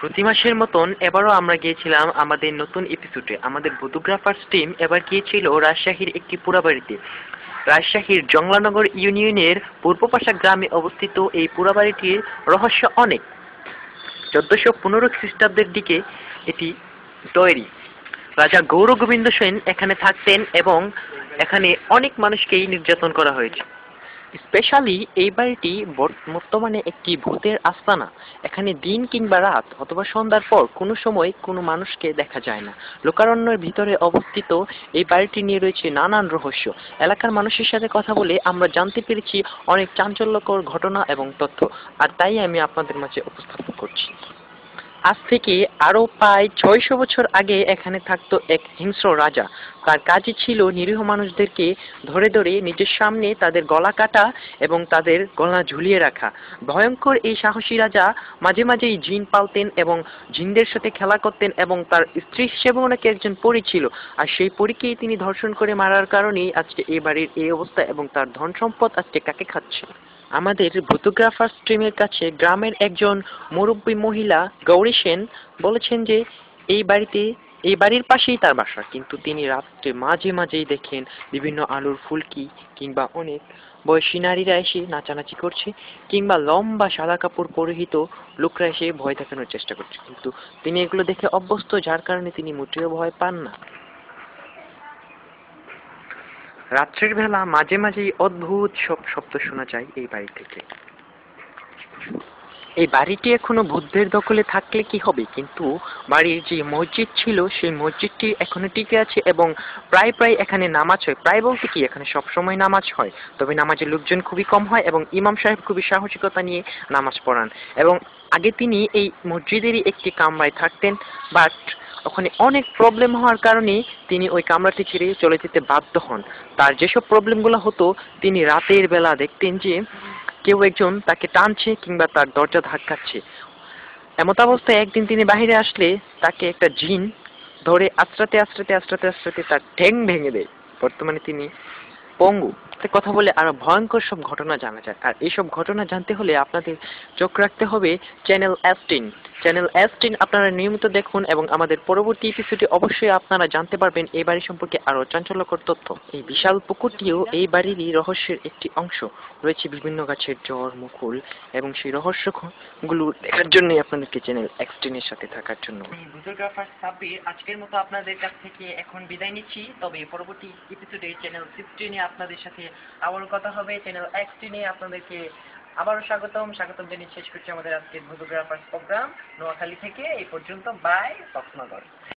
প্রতি মাসের মতন এবারও আমরা গিয়েছিলাম আমাদের নতুন এপিসোডে আমাদের ফটোগ্রাফার্স টিম এবার গিয়েছিল রাজশাহীর একটি পুরাবাড়িতে। রাজশাহীর জংলানগর ইউনিয়নের পূর্বপাশা গ্রামে অবস্থিত এই পুরাবাড়িটির রহস্য অনেক। চোদ্দশো পনেরো খ্রিস্টাব্দের দিকে এটি তৈরি। রাজা গৌর গোবিন্দ সেন এখানে থাকতেন এবং এখানে অনেক মানুষকেই নির্যাতন করা হয়েছে। স্পেশালি এই বাড়িটি বর- বর্তমানে একটি ভূতের আস্তানা। এখানে দিন কিংবা রাত অথবা সন্ধ্যার পর কোনো সময় কোনো মানুষকে দেখা যায় না। লোকারণ্যের ভিতরে অবস্থিত এই বাড়িটি নিয়ে রয়েছে নানান রহস্য। এলাকার মানুষের সাথে কথা বলে আমরা জানতে পেরেছি অনেক চাঞ্চল্যকর ঘটনা এবং তথ্য। আর তাই আমি আপনাদের মাঝে উপস্থাপন করছি। আজ থেকে আরও প্রায় ছয়শো বছর আগে এখানে থাকতো এক হিংস্র রাজা। তার কাজই ছিল নিরীহ মানুষদেরকে ধরে ধরে নিজের সামনে তাদের গলা কাটা এবং তাদের গলা ঝুলিয়ে রাখা। ভয়ঙ্কর এই সাহসী রাজা মাঝে মাঝেই জিন পালতেন এবং জিনদের সাথে খেলা করতেন এবং তার স্ত্রী হিসেবেও নাকি একজন পরী ছিল। আর সেই পরীকেই তিনি ধর্ষণ করে মারার কারণেই আজকে এই বাড়ির এই অবস্থা এবং তার ধন সম্পদ আজকে কাকে খাচ্ছে? আমাদের ফটোগ্রাফার স্ট্রিমের কাছে গ্রামের একজন মুরব্বী মহিলা গৌরী সেন বলেছেন যে, এই বাড়িতে, এই বাড়ির পাশেই তার বাসা। কিন্তু তিনি রাত্রে মাঝে মাঝেই দেখেন বিভিন্ন আলুর ফুলকি কিংবা অনেক বয়সী নারীরা এসে নাচানাচি করছে কিংবা লম্বা সাদা কাপড় পরিহিত লোকরা এসে ভয় দেখানোর চেষ্টা করছে। কিন্তু তিনি এগুলো দেখে অভ্যস্ত, যার কারণে তিনি মোটেও ভয় পান না। রাত্রের বেলা মাঝে মাঝেই অদ্ভুত সব শব্দ শোনা যায় এই বাড়ি থেকে। এই বাড়িটি এখনও বুদ্ধের দখলে থাকলে কি হবে? কিন্তু বাড়ির যে মসজিদ ছিল, সেই মসজিদটি এখনও টিকে আছে এবং প্রায় প্রায় এখানে নামাজ হয়। প্রায় বলতে কি, এখানে সব সময় নামাজ হয়। তবে নামাজের লোকজন খুবই কম হয় এবং ইমাম সাহেব খুবই সাহসিকতা নিয়ে নামাজ পড়ান। এবং আগে তিনি এই মসজিদেরই একটি কামরায় থাকতেন বাট ওখানে অনেক প্রবলেম হওয়ার কারণে তিনি ওই কামরাটি ছেড়ে চলে যেতে বাধ্য হন। তার যেসব প্রবলেমগুলো হতো, তিনি রাতের বেলা দেখতেন যে কেউ একজন তাকে টানছে কিংবা তার দরজা ধাক্কাচ্ছে। এমত অবস্থায় একদিন তিনি বাইরে আসলে তাকে একটা জিন ধরে আশ্রাতে আশ্রাতে আশ্রাতে আশ্রাতে তার ঠ্যাং ভেঙে দেয়। বর্তমানে তিনি পঙ্গু। কথা বলে আরও ভয়ঙ্কর সব ঘটনা জানা যায় আর এইসব ঘটনা জানতে হলে আপনাদের চোখ রাখতে হবে চ্যানেল অ্যাস্টিন চ্যানেল অ্যাস্টিন আপনারা নিয়মিত দেখুন এবং আমাদের পরবর্তী এপিসোডে অবশ্যই আপনারা জানতে পারবেন এই বাড়ি সম্পর্কে আরও চাঞ্চল্যকর তথ্য। এই বিশাল পুকুরটিও এই বাড়িরই রহস্যের একটি অংশ। রয়েছে বিভিন্ন গাছের জ্বর, মুকুল এবং সেই রহস্যগুলো দেখার জন্যই আপনাদেরকে চ্যানেল এক্সটিনের সাথে থাকার জন্য। ভিডিওগ্রাফার সাব্বির আজকের মতো আপনাদের কাছ থেকে এখন বিদায় নিচ্ছি। তবে পরবর্তী এপিসোডে চ্যানেল সিক্সটিনে আপনাদের সাথে আবারও কথা হবে। চ্যানেল এক্সটিনে আপনাদেরকে আবারও স্বাগতম। স্বাগতম জানিয়ে শেষ করছি আমাদের আজকের ভিডিওগ্রাফার প্রোগ্রাম নোয়াখালী থেকে। এই পর্যন্ত বাই কক্সনগর